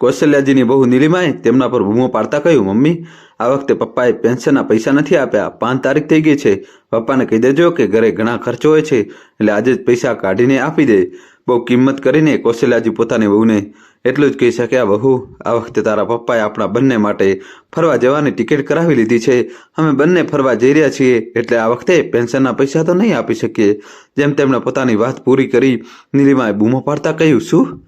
કૌશલ્યાજીની બહુ નીલિમાએ તેમના પર બૂમો પાડતા કહ્યું, મમ્મી, આ વખતે પપ્પાએ પેન્શનના પૈસા નથી આપ્યા. પાંચ તારીખ થઈ ગઈ છે. પપ્પાને કહી દેજો કે ઘરે ઘણા ખર્ચો હોય છે, એટલે આજે જ પૈસા કાઢીને આપી દે. બહુ કિંમત કરીને કૌશલ્યાજી પોતાની વહુને એટલું જ કહી શક્યા બહુ આ વખતે તારા પપ્પાએ આપણા બંને માટે ફરવા જવાની ટિકિટ કરાવી લીધી છે. અમે બંને ફરવા જઈ રહ્યા છીએ, એટલે આ વખતે પેન્શનના પૈસા તો નહીં આપી શકીએ. જેમ તેમણે પોતાની વાત પૂરી કરી, નીલિમાએ બૂમો પાડતા કહ્યું, શું?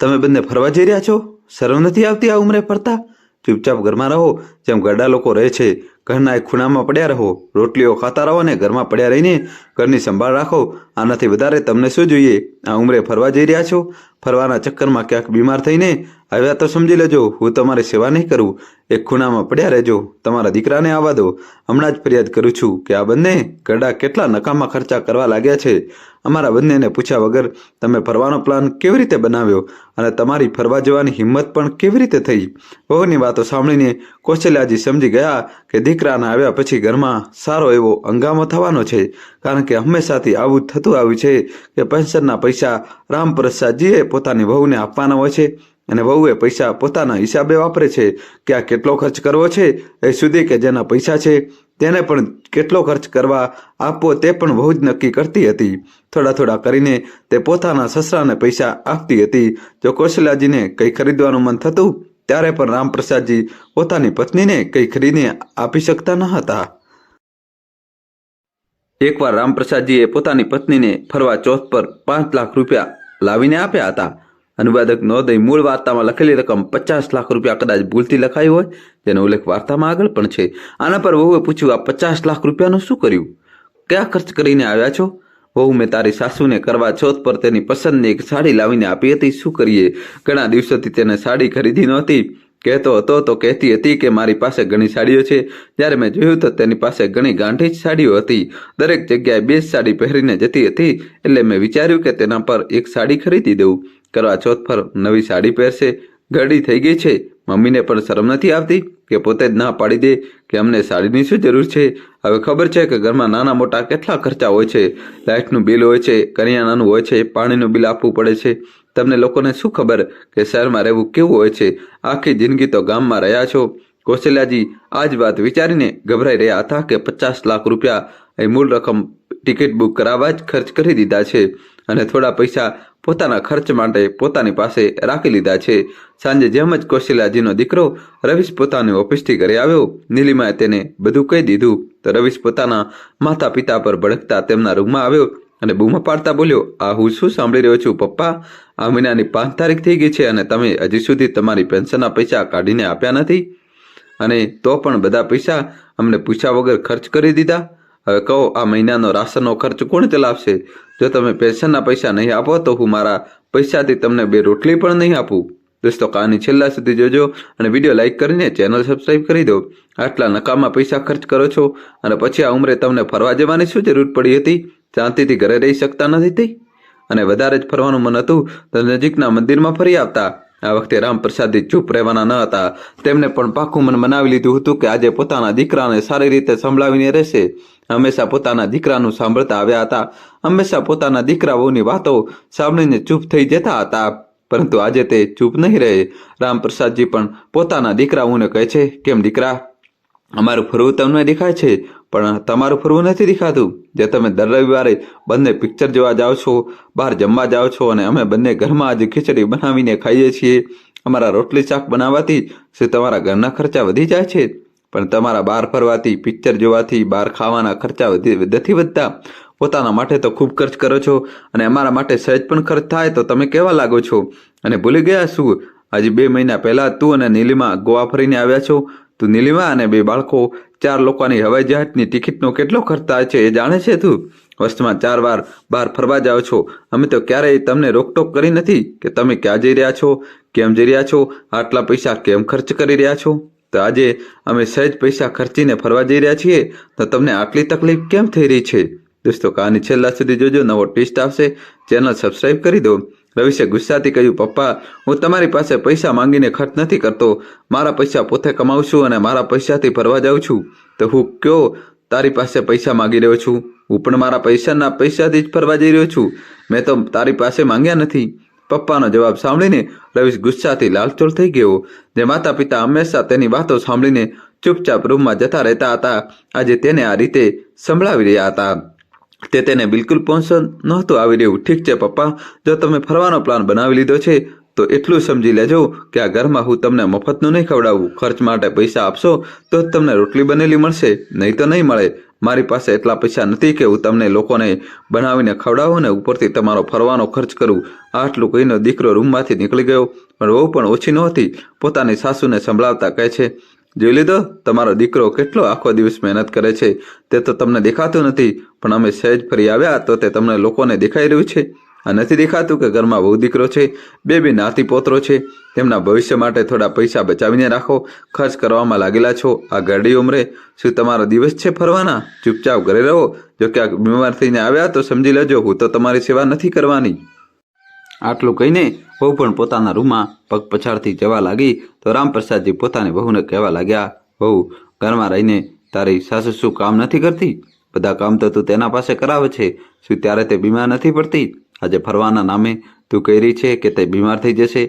તમે બંને ફરવા જઈ રહ્યા છો? શરમ નથી આવતી આ ઉંમરે ફરતા? ચૂપચાપ ઘરમાં રહો, જેમ ગરડા લોકો રહે છે. ઘરના એક ખૂણામાં પડ્યા રહો. રોટલીઓ ખાતા રહો અને ઘરમાં પડ્યા રહીને ઘરની સંભાળ રાખો. આનાથી વધારે તમને શું જોઈએ? આ ઉંમરે ફરવા જઈ રહ્યા છો? ફરવાના ચક્કરમાં ક્યાંક બીમાર થઈને આવ્યા તો સમજી લેજો, હું તમારી સેવા નહીં કરું. એક ખૂણામાં પડ્યા રહેજો. તમારા દીકરાને આવવા દો. હમણાં જ ફરિયાદ કરું છું કે આ બંને ગરડા કેટલા નકામા ખર્ચા કરવા લાગ્યા છે. અમારા બંનેને પૂછ્યા વગર તમે ફરવાનો પ્લાન કેવી રીતે બનાવ્યો અને તમારી ફરવા જવાની હિંમત પણ કેવી રીતે થઈ? બહુની વાતો સાંભળીને કૌશલ્યાજી સમજી ગયા કે દીકરાના આવ્યા પછી ઘરમાં સારો એવો હંગામો થવાનો છે, કારણ કે હંમેશાથી આવું થતું આવ્યું છે કે પેન્શનના પૈસા રામપ્રસાદજીએ પોતાની વહુને આપવાના હોય છે. અને વહુએ પૈસા પોતાના હિસાબે વાપરે છે કે આ કેટલો ખર્ચ કરવો છે એ સુધી કે જેના પૈસા છે તેને પણ કેટલો ખર્ચ કરવા આપવો તે પણ બહુ જ નક્કી કરતી હતી. થોડા થોડા કરીને તે પોતાના સસરાને પૈસા આપતી હતી. જો કૌશલ્યાજીને કંઈ ખરીદવાનું મન થતું, ત્યારે પણ રામપ્રસાદજી પોતાની પત્નીને કંઈ ખરીદીને આપી શકતા ન હતા. એકવાર રામપ્રસાદજીએ પોતાની પત્નીને ફરવા ચોથ પર પાંચ લાખ રૂપિયા લાવીને આપ્યા હતા. અનુવાદક દઈ મૂળ વાર્તામાં લખેલી રકમ પચાસ લાખ રૂપિયા કદાચ ભૂલથી લખાઈ હોય તેનો ઉલ્લેખ વાર્તામાં આગળ પણ છે. આના પર વહુએ પૂછ્યું, આ પચાસ લાખ રૂપિયાનું શું કર્યું? ક્યાં ખર્ચ કરીને આવ્યા છો? વહુ, મેં તારી સાસુને કરવા ચોથ પર તેની પસંદની એક સાડી લાવીને આપી હતી. શું કરીએ? ઘણા દિવસોથી તેને સાડી ખરીદી નહોતી. કહેતો હતો તો કહેતી હતી કે મારી પાસે ઘણી સાડીઓ છે. જ્યારે મેં જોયું તો તેની પાસે ઘણી ગાંઠી જ સાડીઓ હતી. દરેક જગ્યાએ બે સાડી પહેરીને જતી હતી. એટલે મેં વિચાર્યું કે તેના પર એક સાડી ખરીદી દઉં. કરવા ચોથ પર નવી સાડી પહેરશે. ઘડી થઈ ગઈ છે. મમ્મીને પણ શરમ નથી આવતી કે પોતે જ ના પાડી દે કે અમને સાડીની શું જરૂર છે? હવે ખબર છે કે ઘરમાં નાના મોટા કેટલા ખર્ચા હોય છે. લાઇટનું બિલ હોય છે, કરિયાણાનું હોય છે, પાણીનું બિલ આપવું પડે છે. તમને લોકોને શું ખબર કે શહેરમાં રહેવું કેવું હોય છે? આખી જિંદગી તો ગામમાં રહ્યા છો. કૌશલ્યાજી આ જ વાત વિચારીને ગભરાઈ રહ્યા હતા કે પચાસ લાખ રૂપિયા એ મૂળ રકમ ટિકિટ બુક કરાવવા જ ખર્ચ કરી દીધા છે અને થોડા પૈસા પોતાના ખર્ચ માટે પોતાની પાસે રાખી લીધા છે. સાંજે જેમ જ કોશિલાજીનો દીકરો રવિશ પોતાની ઓફિસથી ઘરે આવ્યો, નીલિમાએ તેને બધું કહી દીધું. તો રવિશ પોતાના માતા પિતા પર ભડકતા તેમના રૂમમાં આવ્યો અને બૂમો પાડતા બોલ્યો, આ હું શું સાંભળી રહ્યો છું, પપ્પા? આ મહિનાની પાંચ તારીખ થઈ ગઈ છે અને તમે હજી સુધી તમારી પેન્શનના પૈસા કાઢીને આપ્યા નથી? અને તો પણ બધા પૈસા અમને પૂછ્યા વગર ખર્ચ કરી દીધા? હવે કહો, આ મહિનાનો રાશનનો ખર્ચ કોણ ચલાવશે? જો તમે પેન્શનના પૈસા નહીં આપો, તો હું મારા પૈસાથી તમને બે રોટલી પણ નહીં આપું. દોસ્તો, કહાની છેલ્લા સુધી જોજો અને વીડિયો લાઇક કરીને ચેનલ સબસ્ક્રાઈબ કરી દો. આટલા નકામા પૈસા ખર્ચ કરો છો અને પછી આ ઉંમરે તમને ફરવા જવાની શું જરૂર પડી હતી? શાંતિથી ઘરે રહી શકતા નથી અને વધારે જ ફરવાનું મન હતું તો નજીકના મંદિરમાં ફરી આવતા. આ વખતે રામપ્રસાદજી ચૂપ રહેવાના ન હતા. તેમણે પણ પાકું મન મનાવી લીધું હતું કે આજે પોતાના દીકરાને સારી રીતે સંભળાવીને રહેશે. હંમેશા પોતાના દીકરાનું સાંભળતા આવ્યા હતા. હંમેશા પોતાના દીકરાઓની વાતો સાંભળીને ચૂપ થઈ જતા હતા. પરંતુ આજે તે ચૂપ નહીં રહે. રામપ્રસાદજી પણ પોતાના દીકરાઓને કહે છે, કેમ દીકરા? અમારું ફરવું તમને દેખાય છે, પણ તમારું ફરવું નથી દેખાતું. જે તમે દર રવિવારે બંને પિક્ચર જોવા જાઓ છો, બહાર જમવા જાઓ છો અને અમે બંને ઘરમાં આજે ખીચડી બનાવીને ખાઈએ છીએ. અમારા રોટલી શાક બનાવવાથી શું તમારા ઘરના ખર્ચા વધી જાય છે? પણ તમારા બહાર ફરવાથી, પિક્ચર જોવાથી બહાર ખાવાના ખર્ચા વધી, નથી વધતા. પોતાના માટે તો ખૂબ ખર્ચ કરો છો અને અમારા માટે સહેજ પણ ખર્ચ થાય તો તમે કેવા લાગો છો? અને ભૂલી ગયા શું? આજે બે મહિના પહેલાં તું અને નીલિમા ગોવા ફરીને આવ્યા છો. તું નીલિમા અને બે બાળકો, ચાર લોકોની હવાઈ જહાજની ટિકિટનો કેટલો ખર્ચ થાય છે એ જાણે છે તું? વર્ષમાં ચાર વાર બહાર ફરવા જાઓ છો. અમે તો ક્યારેય તમને રોકટોક કરી નથી કે તમે ક્યાં જઈ રહ્યા છો, કેમ જઈ રહ્યા છો, આટલા પૈસા કેમ ખર્ચ કરી રહ્યા છો? તો આજે અમે સહેજ પૈસા ખર્ચીને ફરવા જઈ રહ્યા છીએ તો તમને આટલી તકલીફ કેમ થઈ રહી છે? દોસ્તો કહાની છેલ્લા સુધી જોજો, નવો ટેસ્ટ આવશે. ચેનલ સબસ્ક્રાઈબ કરી દો. રવિશે ગુસ્સાથી કહ્યું, પપ્પા, હું તમારી પાસે પૈસા માંગીને ખર્ચ નથી કરતો. મારા પૈસા પોતે કમાઉં છું અને મારા પૈસાથી ફરવા જાઉં છું. તો હું કયો તારી પાસે પૈસા માંગી રહ્યો છું? હું પણ મારા પૈસાના પૈસાથી જ ફરવા જઈ રહ્યો છું. મેં તો તારી પાસે માંગ્યા નથી. પપ્પાનો જવાબ સાંભળીને રવિશ ગુસ્સાથી લાલચોળ થઈ ગયો. જે માતા પિતા હંમેશા તેની વાતો સાંભળીને ચૂપચાપ રૂમમાં જતા રહેતા હતા. આજે તેને આ રીતે સંભળાવી રહ્યા હતા. તે તેને બિલકુલ પહોંચન નહોતું આવી રહ્યું. ઠીક છે, પપ્પા, જો તમે ફરવાનો પ્લાન બનાવી લીધો છે, તો એટલું સમજી લેજો કે આ ઘરમાં હું તમને મફતનું નહીં ખવડાવું. ખર્ચ માટે પૈસા આપશો, તો જ તમને રોટલી બનેલી મળશે. નહીં તો નહીં મળે. મારી પાસે એટલા પૈસા નથી કે હું તમને લોકોને બનાવીને ખવડાવું ને ઉપરથી તમારો ફરવાનો ખર્ચ કરું. આટલું કહીને દીકરો રૂમમાંથી નીકળી ગયો. પણ વહુ પણ ઓછી નહોતી. પોતાની સાસુને સંભળાવતા કહે છે જોઈ લીધો? તમારો દીકરો કેટલો આખો દિવસ મહેનત કરે છે, તે તો તમને દેખાતું નથી, પણ અમે સહેજ ફરી આવ્યા તો તે તમને લોકોને દેખાઈ રહ્યું છે. આ નથી દેખાતું કે ઘરમાં બહુ દીકરો છે, બે બે નાતી પોતરો છે. તેમના ભવિષ્ય માટે થોડા પૈસા બચાવીને રાખો, ખર્ચ કરવામાં લાગેલા છો, આ ઘરડી ઉંમરે. શું તમારો દિવસ છે ફરવાના? ચૂપચાપ ઘરે રહો. જો ક્યાંક બીમાર થઈને આવ્યા તો સમજી લેજો, હું તો તમારી સેવા નથી કરવાની. આટલું કહીને વહુ પણ પોતાના રૂમમાં પગ પછાડથી જવા લાગી તો રામપ્રસાદજી પોતાની વહુને કહેવા લાગ્યા, વહુ, ઘરમાં રહીને તારી સાસુ શું કામ નથી કરતી? બધા કામ તો તું તેના પાસે કરાવે છે. શું ત્યારે તે બીમાર નથી પડતી? આજે ફરવાના નામે તું કહી રહી છે કે તે બીમાર થઈ જશે.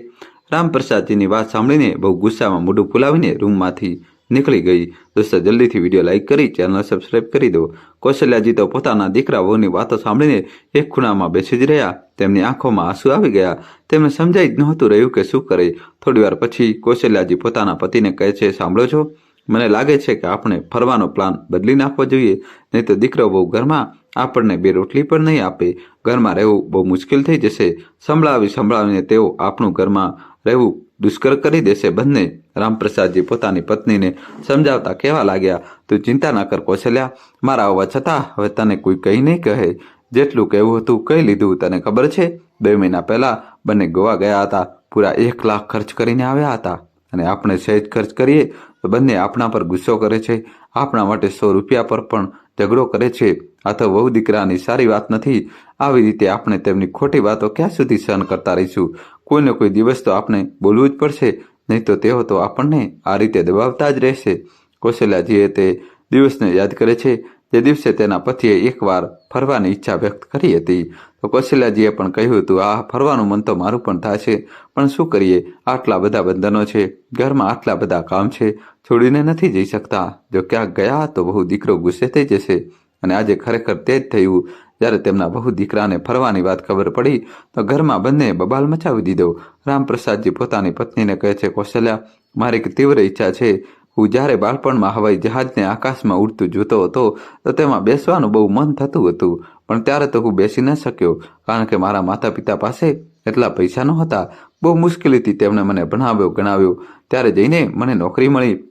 રામપ્રસાદજીની વાત સાંભળીને બહુ ગુસ્સામાં મોઢું ફુલાવીને રૂમમાંથી નીકળી ગઈ. દોસ્તો, જલ્દીથી વીડિયો લાઇક કરી ચેનલ સબસ્ક્રાઈબ કરી દો. કૌશલ્યાજી તો પોતાના દીકરા વહુની વાતો સાંભળીને એક ખૂણામાં બેસી જ રહ્યા. તેમની આંખોમાં આંસુ આવી ગયા. તેમને સમજાઈ જ નહોતું રહ્યું કે શું કરે. થોડીવાર પછી કૌશલ્યાજી પોતાના પતિને કહે છે, સાંભળો છો? મને લાગે છે કે આપણે ફરવાનો પ્લાન બદલી નાખવો જોઈએ. નહીં તો દીકરો બહુ ઘરમાં આપણને બે રોટલી પણ નહીં આપે. ઘરમાં રહેવું બહુ મુશ્કેલ થઈ જશે. સંભળાવી સંભળાવીને તેઓ આપણું ઘરમાં રહેવું દુષ્કર કરી દેશે. બંને રામપ્રસાદજી પોતાની પત્નીને સમજાવતા કહેવા લાગ્યા, તું ચિંતા ના કર કૌશલ્યા, મારા આવવા છતાં હવે તને કોઈ કંઈ નહીં કહે. જેટલું કહેવું હતું કહી લીધું, તને ખબર છે? બે મહિના પહેલાં બંને ગોવા ગયા હતા. પૂરા એક લાખ ખર્ચ કરીને આવ્યા હતા. અને આપણે સહેજ ખર્ચ કરીએ, તો બંને આપણા પર ગુસ્સો કરે છે. આપણા માટે સો રૂપિયા પર પણ ઝઘડો કરે છે. આ તો વહુ દીકરાની સારી વાત નથી. આવી રીતે આપણે તેમની ખોટી વાતો ક્યાં સુધી સહન કરતા રહીશું? કોઈને કોઈ દિવસ તો આપણે બોલવું જ પડશે, નહીં તો તેઓ તો આપણને આ રીતે દબાવતા જ રહેશે. કૌશલ્યાજીએ તે દિવસને યાદ કરે છે. જે દિવસે તેના પતિએ એકવાર ફરવાની ઈચ્છા વ્યક્ત કરી હતી, તો કૌશલ્યાજીએ પણ કહ્યું હતું, આ ફરવાનું મન તો મારું પણ થાય છે પણ શું કરીએ? આટલા બધા બંધનો છે, ઘરમાં આટલા બધા કામ છે, છોડીને નથી જઈ શકતા. જો ક્યાંક ગયા તો બહુ દીકરો ગુસ્સે થઈ જશે. અને આજે ખરેખર તે જ થયું. જ્યારે તેમના બહુ દીકરાને ફરવાની વાત ખબર પડી, તો ઘરમાં બંને બબાલ મચાવી દીધો. રામપ્રસાદજી પોતાની પત્નીને કહે છે, કૌશલ્યા, મારી એક તીવ્ર ઈચ્છા છે. હું જ્યારે બાળપણમાં હવાઈ જહાજને આકાશમાં ઉડતું જોતો હતો, તો તેમાં બેસવાનું બહુ મન થતું હતું. પણ ત્યારે તો હું બેસી ન શક્યો, કારણ કે મારા માતા પિતા પાસે એટલા પૈસા નહોતા. બહુ મુશ્કેલીથી તેમણે મને ભણાવ્યો ગણાવ્યો. ત્યારે જઈને મને નોકરી મળી.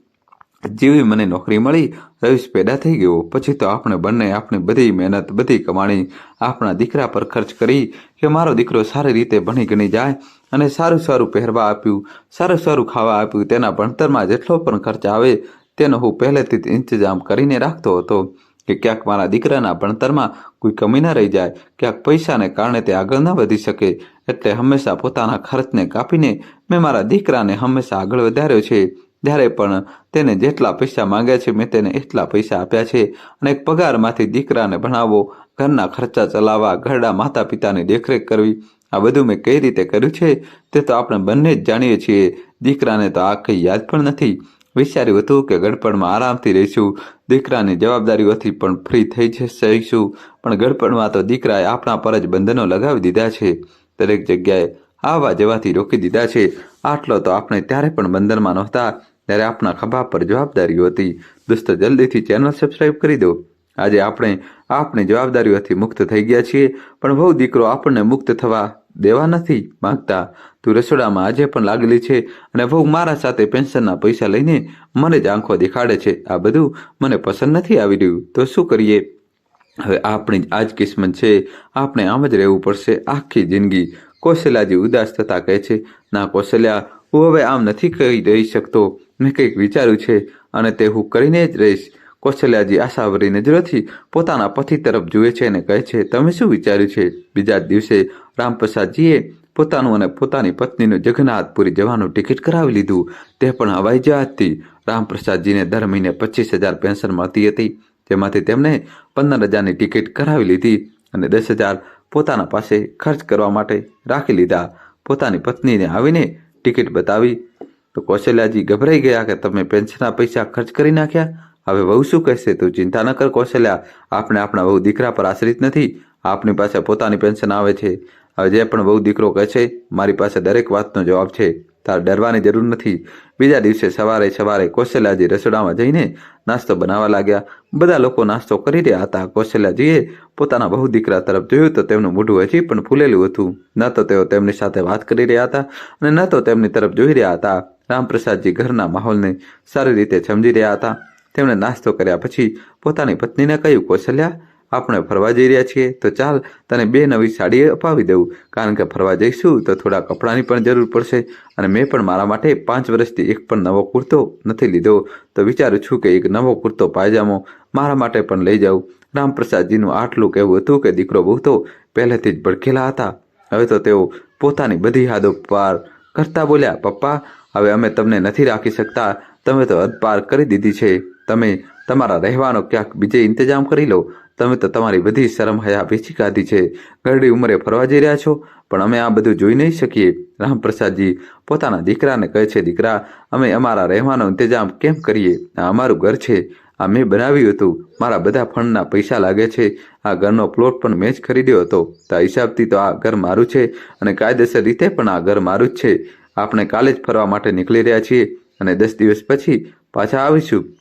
જેવી મને નોકરી મળી, રવિશ પેદા થઈ ગયો. પછી તો આપણે બંને આપણી બધી મહેનત, બધી કમાણી, આપણા દીકરા પર ખર્ચ કરી કે મારો દીકરો સારી રીતે ભણી ગણી જાય અને સારું સારું પહેરવા આપ્યું, સારું સારું ખાવા આપ્યું, તેના ભણતરમાં જેટલો પણ ખર્ચ આવે, તેનો હું પહેલેથી જ ઇંતજામ કરીને રાખતો હતો કે ક્યાંક મારા દીકરાના ભણતરમાં કોઈ કમી ન રહી જાય, ક્યાંક પૈસાને કારણે તે આગળ ન વધી શકે. એટલે હંમેશા પોતાના ખર્ચને કાપીને મેં મારા દીકરાને હંમેશા આગળ વધાર્યો છે. જ્યારે પણ તેને જેટલા પૈસા માંગ્યા છે, મેં તેને એટલા પૈસા આપ્યા છે. અને એક પગારમાંથી દીકરાને ભણાવવો ઘરના ખર્ચા ચલાવવા, ઘરડા માતા પિતાની દેખરેખ કરવી. આ બધું મેં કઈ રીતે કર્યું છે, તે તો આપણે બંને જ જાણીએ છીએ. દીકરાને તો આ કંઈ યાદ પણ નથી. વિચાર્યું હતું કે ગડપણમાં આરામથી રહીશું. દીકરાની જવાબદારીઓથી પણ ફ્રી થઈ જઈશું. પણ ગડપણમાં તો દીકરાએ આપણા પર જ બંધનો લગાવી દીધા છે. દરેક જગ્યાએ આવવા જવાથી રોકી દીધા છે. આટલો તો આપણે ત્યારે પણ બંધનમાં નહોતા, ત્યારે આપણા ખભા પર જવાબદારીઓ હતી. દોસ્તો, જલ્દીથી ચેનલ સબસ્ક્રાઈબ કરી દો. આજે આપણે, આપણી જવાબદારીઓથી મુક્ત થઈ ગયા છીએ, પણ બહુ દીકરો આપણને મુક્ત થવા દેવા નથી માંગતા. તું રસોડામાં આજે પણ લાગેલી છે અને બહુ મારા સાથે પેન્શનના પૈસા લઈને મને જ આંખો દેખાડે છે. આ બધું મને પસંદ નથી આવી રહ્યું. તો શું કરીએ? હવે આપણી જ આ કિસ્મત છે. આપણે આમ જ રહેવું પડશે આખી જિંદગી. કૌશલ્યાજી ઉદાસ થતા કહે છે, ના કૌશલ્યા, હું હવે આમ નથી કહી રહી શકતો. મેં કંઈક વિચાર્યું છે અને તે હું કરીને જ રહીશ. કૌશલ્યાજી આશાવરી નજરોથી પોતાના પતિ તરફ જુએ છે અને કહે છે, તમે શું વિચાર્યું છે? બીજા દિવસે રામપ્રસાદજીએ પોતાનું અને પોતાની પત્નીનું જગન્નાથપુરી જવાનું ટિકિટ કરાવી લીધું. તે પણ હવાઈ જહાજથી રામપ્રસાદજીને દર મહિને પચીસ હજાર પેન્શન મળતી હતી. તેમાંથી તેમણે પંદર હજારની ટિકિટ કરાવી લીધી અને દસ હજાર પોતાના પાસે ખર્ચ કરવા માટે રાખી લીધા. પોતાની પત્નીને આવીને ટિકિટ બતાવી. તો કૌશલ્યાજી ગભરાઈ ગયા કે તમે પેન્શનના પૈસા ખર્ચ કરી નાખ્યા? હવે વહુ શું કહેશે? તું ચિંતા ન કર કૌશલ્યા. આપણે આપણા વહુ દીકરા પર આશ્રિત નથી. આપની પાસે પોતાની પેન્શન આવે છે. હવે જે પણ વહુ દીકરો કહે છે, મારી પાસે દરેક વાતનો જવાબ છે. તારે ડરવાની જરૂર નથી. બીજા દિવસે સવારે સવારે કૌશલ્યાજી રસોડામાં જઈને નાસ્તો બનાવવા લાગ્યા. બધા લોકો નાસ્તો કરી રહ્યા હતા. કૌશલ્યાજીએ પોતાના બહુ દીકરા તરફ જોયું તો તેમનું મોઢું હજી પણ ફૂલેલું હતું. ન તો તેઓ તેમની સાથે વાત કરી રહ્યા હતા અને ન તો તેમની તરફ જોઈ રહ્યા હતા. રામપ્રસાદજી ઘરના માહોલને સારી રીતે સમજી રહ્યા હતા. તેમણે નાસ્તો કર્યા પછી પોતાની પત્નીને કહ્યું, કૌશલ્યા આપણે ફરવા જઈ રહ્યા છીએ, તો ચાલ તને બે નવી સાડી અપાવી દઉં. કારણ કે ફરવા જઈશું તો થોડા કપડાની પણ જરૂર પડશે અને મેં પણ મારા માટે પાંચ વર્ષથી એક પણ નવો કુર્તો નથી લીધો. તો વિચારું છું કે એક નવો કુર્તો પાયજામો મારા માટે પણ લઈ જાઉં. રામપ્રસાદજીનું આટલું કહેવું હતું કે દીકરો બહુ તો પહેલેથી જ ભડકેલા હતા. હવે તો તેઓ પોતાની બધી યાદો પાર કરતા બોલ્યા, પપ્પા, હવે અમે તમને નથી રાખી શકતા. તમે તો હદ પાર કરી દીધી છે. તમે તમારા રહેવાનો ક્યાંક બીજે ઇંતજામ કરી લો. તમે તો તમારી બધી શરમ હયા વેચી કાઢી છે. ઘરડી ઉંમરે ફરવા જઈ રહ્યા છો. પણ અમે આ બધું જોઈ નહીં શકીએ. રામપ્રસાદજી પોતાના દીકરાને કહે છે, દીકરા, અમે અમારા રહેવાનો ઇંતજામ કેમ કરીએ? આ અમારું ઘર છે. આ મેં બનાવ્યું હતું. મારા બધા ફંડના પૈસા લાગે છે. આ ઘરનો પ્લોટ પણ મેં જ ખરીદ્યો હતો. તો હિસાબથી તો આ ઘર મારું છે અને કાયદેસર રીતે પણ આ ઘર મારું જ છે. આપણે કાલે જ ફરવા માટે નીકળી રહ્યા છીએ અને દસ દિવસ પછી પાછા આવીશું.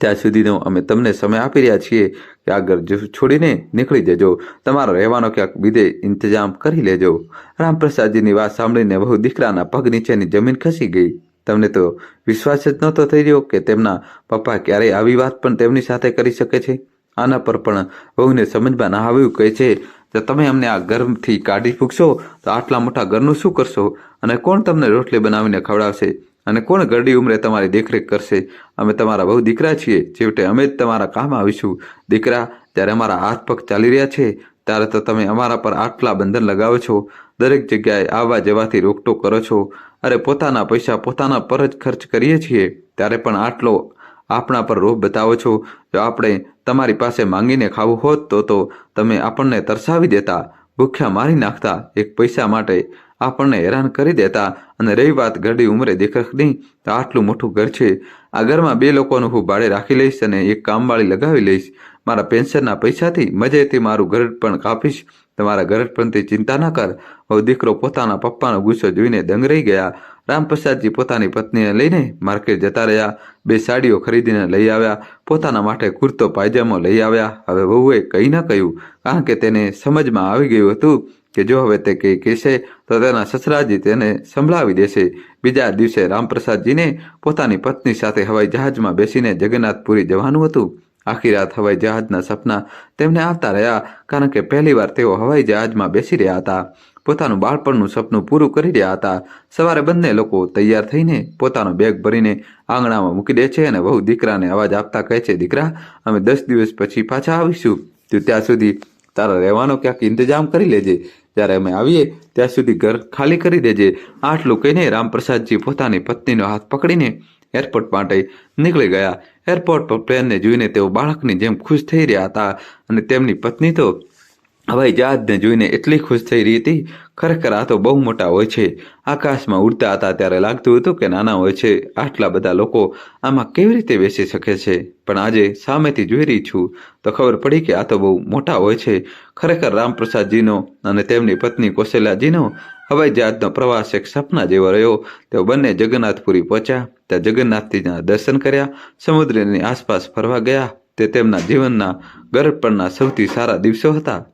ત્યાં સુધીનો અમે તમને સમય આપી રહ્યા છીએ કે આ ઘર છોડીને નીકળી જજો. તમારો રહેવાનો ક્યાંક બીજે ઇંતજામ કરી લેજો. રામપ્રસાદજીની વાત સાંભળીને બહુ દીકરાના પગ નીચેની જમીન ખસી ગઈ. તમને તો વિશ્વાસ જ નહોતો થઈ રહ્યો કે તેમના પપ્પા ક્યારેય આવી વાત પણ તેમની સાથે કરી શકે છે? આના પર પણ વહુને સમજમાં ના આવ્યું કહે છે તો તમે અમને આ ઘરથી કાઢી ફૂકશો, તો આટલા મોટા ઘરનું શું કરશો? અને કોણ તમને રોટલી બનાવીને ખવડાવશે? અને કોણ ગરડી ઉંમરે તમારી દેખરેખ કરશે? અમે તમારા બહુ દીકરા છીએ. છેવટે અમે જ તમારા કામ આવીશું. દીકરા જ્યારે અમારા હાથ પગ ચાલી રહ્યા છે. ત્યારે તો તમે અમારા પર આટલા બંધન લગાવો છો. દરેક જગ્યાએ આવવા જવાથી રોકટોક કરો છો. અરે, પોતાના પૈસા પોતાના પર જ ખર્ચ કરીએ છીએ. ત્યારે પણ આટલો આપણા પર રોપ બતાવો છો. જો આપણે તમારી પાસે માંગીને ખાવું હોત તો તો તમે આપણને તરસાવી દેતા. ભૂખ્યા મારી નાખતા. એક પૈસા માટે આપણને હેરાન કરી દેતા અને રહી વાત ઘડી ઉંમરે દેખની તો આટલું મોટું ઘર છે. આ ઘરમાં બે લોકોનું હું ભાડે રાખી લઈશ અને એક કામવાળી લગાવી લઈશ. મારા પેન્શનના પૈસાથી મજેથી મારું ઘર પણ કાપીશ. તમારા ઘર પણથી ચિંતા ન કર. હવે દીકરો પોતાના પપ્પાનો ગુસ્સો જોઈને દંગ રહી ગયા. રામપ્રસાદજી પોતાની પત્નીને લઈને માર્કેટ જતા રહ્યા. બે સાડીઓ ખરીદીને લઈ આવ્યા. પોતાના માટે કુર્તો, પાયજામો લઈ આવ્યા. હવે વહુએ કંઈ ન કહ્યું, કારણ કે તેને સમજમાં આવી ગયું હતું. કે જો હવે તે કંઈ કહેશે, તો તેના સસરાજી તેને સંભળાવી દેશે. બીજા દિવસે રામપ્રસાદજીને પોતાની પત્ની સાથે હવાઈ જહાજમાં બેસીને જગન્નાથપુરી જવાનું હતું. આખી રાત હવાઈ જહાજના સપના તેમને આવતા રહ્યા, કારણ કે પહેલીવાર તેઓ હવાઈ જહાજમાં બેસી રહ્યા હતા. પોતાનું બાળપણનું સપનું પૂરું કરી રહ્યા હતા. સવારે બંને લોકો તૈયાર થઈને પોતાનો બેગ ભરીને આંગણામાં મૂકી દે છે અને વહુ દીકરાને અવાજ આપતા કહે છે, દીકરા, અમે દસ દિવસ પછી પાછા આવીશું. તો ત્યાં સુધી તારા રહેવાનો ક્યાંક ઇંતજામ કરી લેજે. જ્યારે અમે આવીએ, ત્યાં સુધી ઘર ખાલી કરી દેજે. આટલું કહીને રામપ્રસાદજી પોતાની પત્નીનો હાથ પકડીને એરપોર્ટ માટે નીકળી ગયા. એરપોર્ટ પર પ્લેનને જોઈને તેઓ બાળકની જેમ ખુશ થઈ રહ્યા હતા અને તેમની પત્ની તો હવાઈ જહાજને જોઈને એટલી ખુશ થઈ રહી હતી ખરેખર આ તો બહુ મોટા હોય છે. આકાશમાં ઉડતા હતા ત્યારે લાગતું હતું કે નાના હોય છે. આટલા બધા લોકો આમાં કેવી રીતે બેસી શકે છે? પણ આજે સામેથી જોઈ રહી છું તો ખબર પડી કે આ તો બહુ મોટા હોય છે. ખરેખર રામપ્રસાદજીનો અને તેમની પત્ની કૌશલ્યાજીનો હવાઈ જહાજનો પ્રવાસ એક સપના જેવો રહ્યો. તેઓ બંને જગન્નાથપુરી પહોંચ્યા. ત્યાં જગન્નાથજીના દર્શન કર્યા. સમુદ્રની આસપાસ ફરવા ગયા. તે તેમના જીવનના પરના સૌથી સારા દિવસો હતા.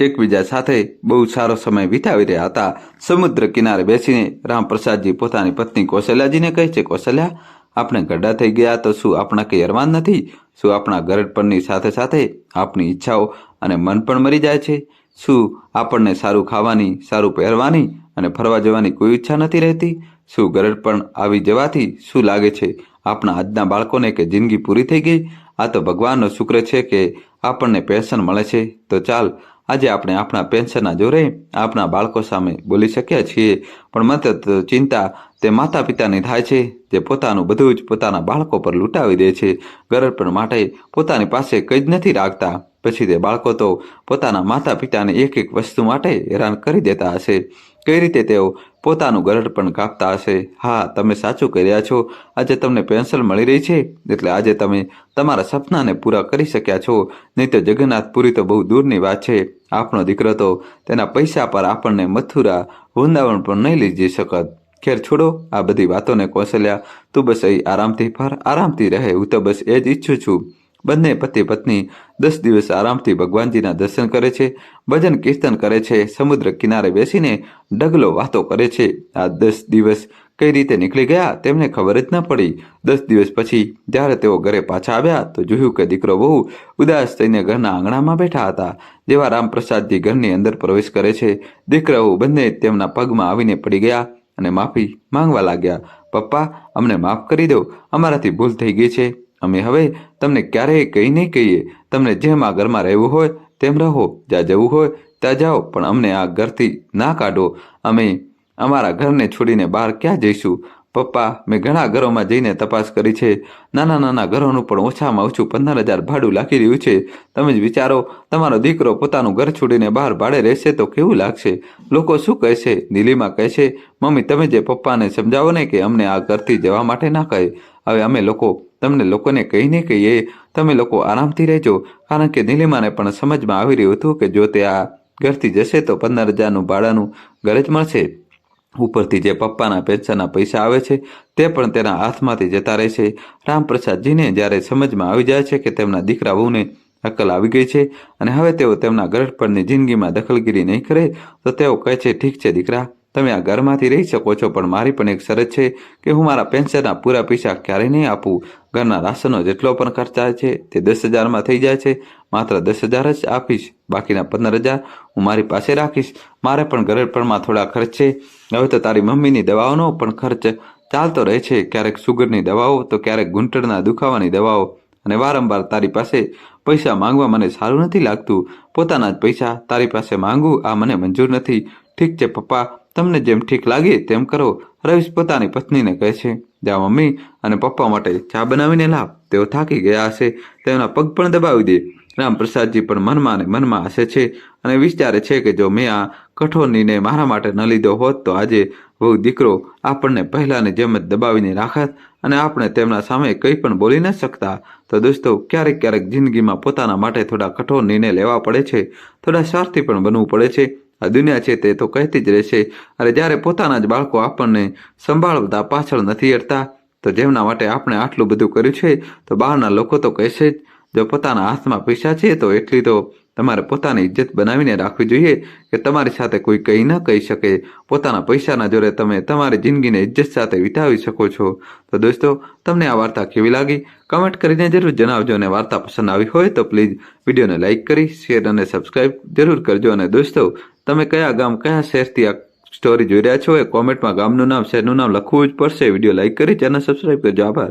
એકબીજા સાથે બહુ સારો સમય વિતાવી રહ્યા હતા. સમુદ્ર કિનારે બેસીને રામપ્રસાદજી પોતાની પત્ની કૌશલ્યાજીને કહે છે, કૌશલ્યા, આપણે ગઢા થઈ ગયા તો શું આપણા કંઈ અરમાન નથી? શું આપણા ગરડપણની સાથે સાથે આપણી ઈચ્છાઓ અને મન પણ મરી જાય છે? શું આપણને સારું ખાવાની, સારું પહેરવાની અને ફરવા જવાની કોઈ ઈચ્છા નથી રહેતી? શું ગરડપણ આવી જવાથી શું લાગે છે? આપણા આજના બાળકોને કે જિંદગી પૂરી થઈ ગઈ? આ તો ભગવાનનો શુક્ર છે કે આપણને પેન્શન મળે છે. તો ચાલ આજે આપણે આપણા પેન્શનના જોરે આપણા બાળકો સામે બોલી શક્યા છીએ. પણ માત્ર ચિંતા તે માતા પિતાની થાય છે. જે પોતાનું બધું જ પોતાના બાળકો પર લૂંટાવી દે છે. ગરડપણ માટે પોતાની પાસે કંઈ જ નથી રાખતા. પછી તે બાળકો તો પોતાના માતા પિતાને એક એક વસ્તુ માટે હેરાન કરી દેતા હશે. કઈ રીતે તેઓ પોતાનું ગરડ પણ કાપતા હશે? હા, તમે સાચું કહી રહ્યા છો. આજે તમને પેન્સિલ મળી રહી છે? એટલે આજે તમે તમારા સપનાને પૂરા કરી શક્યા છો. નહીં તો જગન્નાથપુરી તો બહુ દૂરની વાત છે. આપણો દીકરો તો તેના પૈસા પર આપણને મથુરા, વૃંદાવન પણ નહીં લઈ જઈ શકત. ખેર છોડો, આ બધી વાતોને કૌશલ્યા તું બસ અહીં આરામથી ફર, આરામથી રહે. હું તો બસ એ જ ઈચ્છું છું. બંને પતિ પત્ની દસ દિવસ આરામથી ભગવાનજીના દર્શન કરે છે, ભજન કીર્તન કરે છે, સમુદ્ર કિનારે બેસીને ડગલો વાતો કરે છે. આ દસ દિવસ કઈ રીતે નીકળી ગયા તેમને ખબર જ ન પડી. દસ દિવસ પછી જ્યારે તેઓ ઘરે પાછા આવ્યા તો જોયું કે દીકરો બહુ ઉદાસ થઈને ઘરના આંગણામાં બેઠા હતા, જેવા રામપ્રસાદજી ઘરની અંદર પ્રવેશ કરે છે. દીકરાઓ બંને તેમના પગમાં આવીને પડી ગયા અને માફી માંગવા લાગ્યા. પપ્પા, અમને માફ કરી દો, અમારાથી ભૂલ થઈ ગઈ છે. અમે હવે તમને ક્યારેય કંઈ નહીં કહીએ. તમને જેમ આ ઘરમાં રહેવું હોય, તેમ રહો. જ્યાં જવું હોય, ત્યાં જાઓ. પણ અમને આ ઘરથી ના કાઢો. અમે અમારા ઘરને છોડીને બહાર ક્યાં જઈશું? પપ્પા, મેં ઘણા ઘરોમાં જઈને તપાસ કરી છે. નાના નાના ઘરોનું પણ ઓછામાં ઓછું પંદર હજાર ભાડું લાગી રહ્યું છે. તમે જ વિચારો, તમારો દીકરો પોતાનું ઘર છોડીને બહાર ભાડે રહેશે તો કેવું લાગશે? લોકો શું કહેશે? દિલ્હીમાં કહેશે, મમ્મી, તમે જે પપ્પાને સમજાવો ને કે અમને આ ઘરથી જવા માટે ના કહે. હવે અમે લોકો તમને લોકોને કહીને કહીએ, તમે લોકો આરામથી રહેજો. કારણ કે નીલિમાને પણ સમજમાં આવી રહ્યું હતું કે જો તે આ ઘરથી જશે તો પંદર હજારનું ભાડાનું ઘર જ મળશે. ઉપરથી જે પપ્પાના પેન્શનના પૈસા આવે છે, તે પણ તેના હાથમાંથી જતા રહે છે રામપ્રસાદજીને જ્યારે સમજમાં આવી જાય છે કે તેમના દીકરા વહુને અકલ આવી ગઈ છે અને હવે તેઓ તેમના ગરડપણની જિંદગીમાં દખલગીરી નહીં કરે, તો તેઓ કહે છે, ઠીક છે દીકરા તમે આ ઘરમાંથી રહી શકો છો, પણ મારી પણ એક શરત છે કે હું મારા પેન્શનના પૂરા પૈસા ક્યારેય નહીં આપું. ઘરના રાશનનો જેટલો પણ ખર્ચા છે, તે દસ હજારમાં થઈ જાય છે. માત્ર દસ હજાર જ આપીશ, બાકીના પંદર હજાર હું મારી પાસે રાખીશ. મારે પણ ગરડપણમાં થોડા ખર્ચ છે. હવે તો તારી મમ્મીની દવાઓનો પણ ખર્ચ ચાલતો રહે છે. ક્યારેક સુગરની દવાઓ, તો ક્યારેક ઘૂંટણના દુખાવાની દવાઓ. અને વારંવાર તારી પાસે પૈસા માંગવા મને સારું નથી લાગતું. પોતાના જ પૈસા તારી પાસે માંગવું આ મને મંજૂર નથી. ઠીક છે, પપ્પા તમને જેમ ઠીક લાગે તેમ કરો. રવીશ પોતાની પત્નીને કહે છે જા મમ્મી અને પપ્પા માટે ચા બનાવીને લાવ. તેઓ થાકી ગયા હશે. તેમના પગ પણ દબાવી દે. રામપ્રસાદજી પણ મનમાં ને મનમાં હસે છે અને વિચારે છે કે જો મેં આ નિર્ણય મારા માટે ન લીધો હોત તો આજે બહુ દીકરો આપણને પહેલાંની જેમ જ દબાવીને રાખત અને આપણે તેમના સામે કંઈ પણ બોલી ન શકતા. તો દોસ્તો, ક્યારેક ક્યારેક જિંદગીમાં પોતાના માટે થોડા કઠોર નિર્ણય લેવા પડે છે. થોડા સ્વાર્થી પણ બનવું પડે છે. આ દુનિયા છે તે તો કહેતી જ રહેશે. અને જ્યારે પોતાના જ બાળકો આપણને સંભાળતા પાછળ નથી હટતા, તો જેમના માટે આપણે આટલું બધું કર્યું છે, તો બહારના લોકો તો કહેશે જ, જો પોતાના હાથમાં પૈસા છે, તો એટલી તો તમારે પોતાની ઇજ્જત બનાવીને રાખવી જોઈએ કે તમારી સાથે કોઈ કંઈ ન કહી શકે. પોતાના પૈસાના જોડે તમે તમારી જિંદગીને ઇજ્જત સાથે વિતાવી શકો છો. તો દોસ્તો, તમને આ વાર્તા કેવી લાગી? કમેન્ટ કરીને જરૂર જણાવજો અને વાર્તા પસંદ આવી હોય તો પ્લીઝ વિડીયોને લાઇક કરી, શેર અને સબસ્ક્રાઇબ જરૂર કરજો. અને દોસ્તો, તમે કયા ગામ, કયા શહેરથી આ સ્ટોરી જોઈ રહ્યા છો એ કોમેન્ટમાં ગામનું નામ, શહેરનું નામ લખવું જ પડશે. વીડિયો લાઇક કરી, ચેનલ સબસ્ક્રાઇબ કરજો. આભાર.